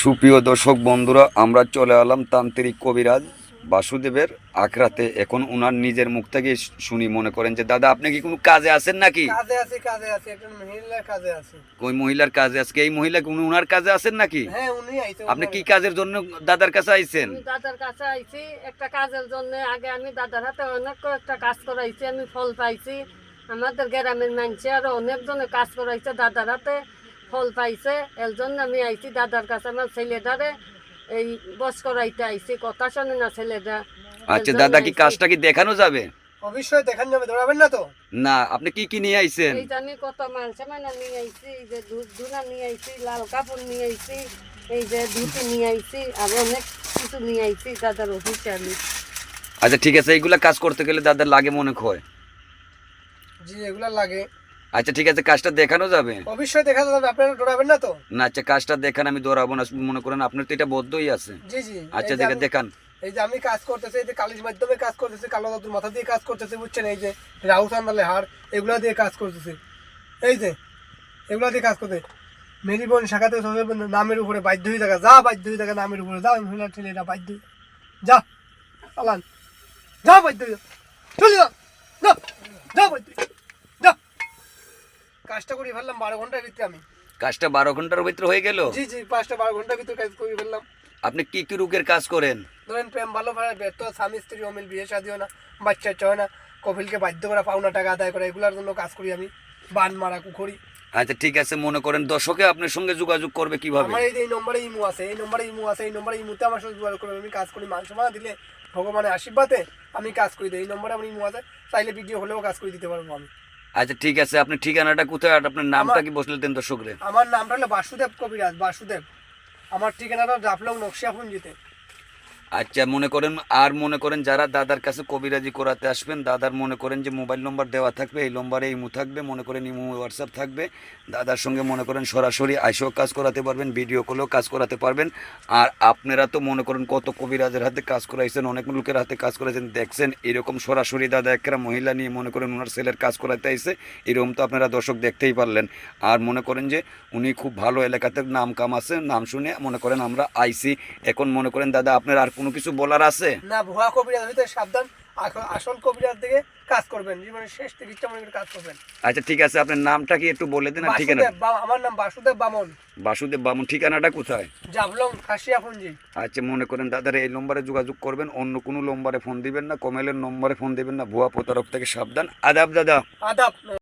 সুপ্রিয় দর্শক বন্ধুরা আমরা চলে এলাম তান্ত্রিক কবিরাজ বাসুদেবের আখড়াতে। এখন উনার নিজের মুখ থেকে শুনি মনে করেন যে দাদা আপনি কি কোনো কাজে আছেন নাকি? কাজে আছি কাজে আছি একজন মহিলার কাজে আছে। ওই মহিলার কাজে আজকে? এই মহিলা কি উনি উনার কাজে আছেন নাকি? হ্যাঁ উনি আইছে আপনি কি কাজের জন্য দাদার কাছে আইছেন? দাদার কাছে আইছি একটা কাজের জন্য। আগে আমি দাদার হাতে অনেক একটা কাজ করাইছি আমি ফল পাইছি। আমাদের গ্রামের মানুষে আরও অনেকজনে কাজ করাইছে দাদার হাতে। ফল পাইছে এর জন্য আমি আইছি দাদার কাছে আমার ছেলেটারে এই বস করাইতে আইছি কথা শোনে না ছেলেটা। আচ্ছা দাদা কি কাজটা কি দেখানো যাবে? অবশ্যই দেখান যাবে ধরাবেন না তো? না আপনি কি কি নিয়ে আইছেন? এই আমি কত মাল সামানা নিয়ে আইছি এই যে দুধ ধুনা নিয়ে আইছি লাল কাপড় নিয়ে আইছি এই যে ধুতি নিয়ে আইছি আর অনেক কিছু নিয়ে আইছি দাদার অফিসে আমি। আচ্ছা ঠিক আছে এইগুলা কাজ করতে গেলে দাদার লাগে মনে হয়। জি এগুলা লাগে। আচ্ছা ঠিক আছে কাজটা দেখানো যাবে। অবশ্যই দেখা যাবে আপনারা ধরাবেন না তো? না আচ্ছা কাজটা দেখান আমি দৌড়াবো না মনে করেন আপনার তো এটা বদ্ধই আছে। জি জি আচ্ছা দেখে দেখান এই যে আমি কাজ করতেছি এই যে কালির মাধ্যমে কাজ করতেছি কালো দাদুর মাথা দিয়ে কাজ করতেছি বুঝছেন? এই যে রাহু চান্দালে হাড় এগুলা দিয়ে কাজ করতেছি। এই যে এগুলা দিয়ে কাজ করতে মেরিবন শাখাতে নামের উপরে বাধ্য হয়ে থাকা। যা বাধ্য হয়ে থাকা নামের উপরে যা মহিলা ছেলেরা বাধ্য যা চালান যা বাধ্য চলে যা। যা বাধ্য যা কাজটা করে ফেললাম বারো ঘণ্টার ভিতরে আমি। কাজটা বারো ঘণ্টার ভিতরে হয়ে গেল? জি জি পাঁচটা বারো ঘণ্টার ভিতরে কাজ করে ফেললাম। আপনি কি কি রোগের কাজ করেন? ধরেন প্রেম ভালো ব্যর্থ স্বামী স্ত্রী অমিল বিয়ে শাদী হয় না বাচ্চা হয় না কপিলকে বাধ্য করা পাওনা টাকা আদায় করা এগুলোর জন্য কাজ করি আমি। বান মারা কুখরি আচ্ছা ঠিক আছে মনে করেন দর্শকে আপনার সঙ্গে যোগাযোগ করবে কীভাবে? আমার এই নম্বরে ইমু আছে এই নম্বরে ইমু আছে এই নম্বরে ইমুতে আমার সাথে যোগাযোগ করবে। আমি কাজ করি মান সম্মান দিলে ভগবানের আশীর্বাদে আমি কাজ করি। দিই এই নম্বরে আমার ইমু আছে চাইলে ভিডিও হলেও কাজ করে দিতে পারব আমি। আচ্ছা ঠিক আছে আপনি ঠিকানাটা কোথায় আর আপনার নামটা কি বসলে দেন দর্শকরে? আমার নামটা হলো বাসুদেব কবিরাজ বাসুদেব। আমার ঠিকানাটা জাফলং নকশিয়াপুঞ্জিতে। আচ্ছা মনে করেন, আর মনে করেন যারা দাদার কাছে কবিরাজি করাতে আসবেন, দাদার মনে করেন যে মোবাইল নম্বর দেওয়া থাকবে, এই নম্বরে ইমু থাকবে, মনে করেন ইমু, হোয়াটসঅ্যাপ থাকবে। দাদার সঙ্গে মনে করেন সরাসরি আইসেও কাজ করাতে পারবেন, ভিডিও কলেও কাজ করাতে পারবেন। আর আপনারা তো মনে করেন কত কবিরাজের হাতে কাজ করাইছেন, অনেক লোকের হাতে কাজ করাইছেন, দেখছেন, এরকম সরাসরি দাদা একটা মহিলা নিয়ে মনে করেন ওনার ছেলের কাজ করাতে আইসে এরকম তো আপনারা দর্শক দেখতেই পারলেন। আর মনে করেন যে উনি খুব ভালো এলাকাতে নাম কাম আছে নাম শুনে মনে করেন আমরা আইসি এখন মনে করেন, দাদা, আপনার আর কোনো কিছু বলার আছে? না ভুয়া কবিরাজ হইতে সাবধান। আসল কবিরাজ থেকে কাজ করবেন। জীবনের শেষ চিকিৎসা মনে করে কাজ করবেন। আচ্ছা ঠিক আছে। আপনার নামটা কি একটু বলে দেন ঠিকানা আমার নাম বাসুদেব বামন। বাসুদেব বামুন। ঠিকানাটা কোথায়? জাভলং খাসিয়াপুঞ্জি। আচ্ছা মনে করেন দাদার এই নম্বরে যোগাযোগ করবেন। অন্য কোনো নম্বরে ফোন দিবেন না কমেলের নম্বরে ফোন দিবেন না। ভুয়া প্রতারক থেকে সাবধান। আদাব দাদা। আদাব।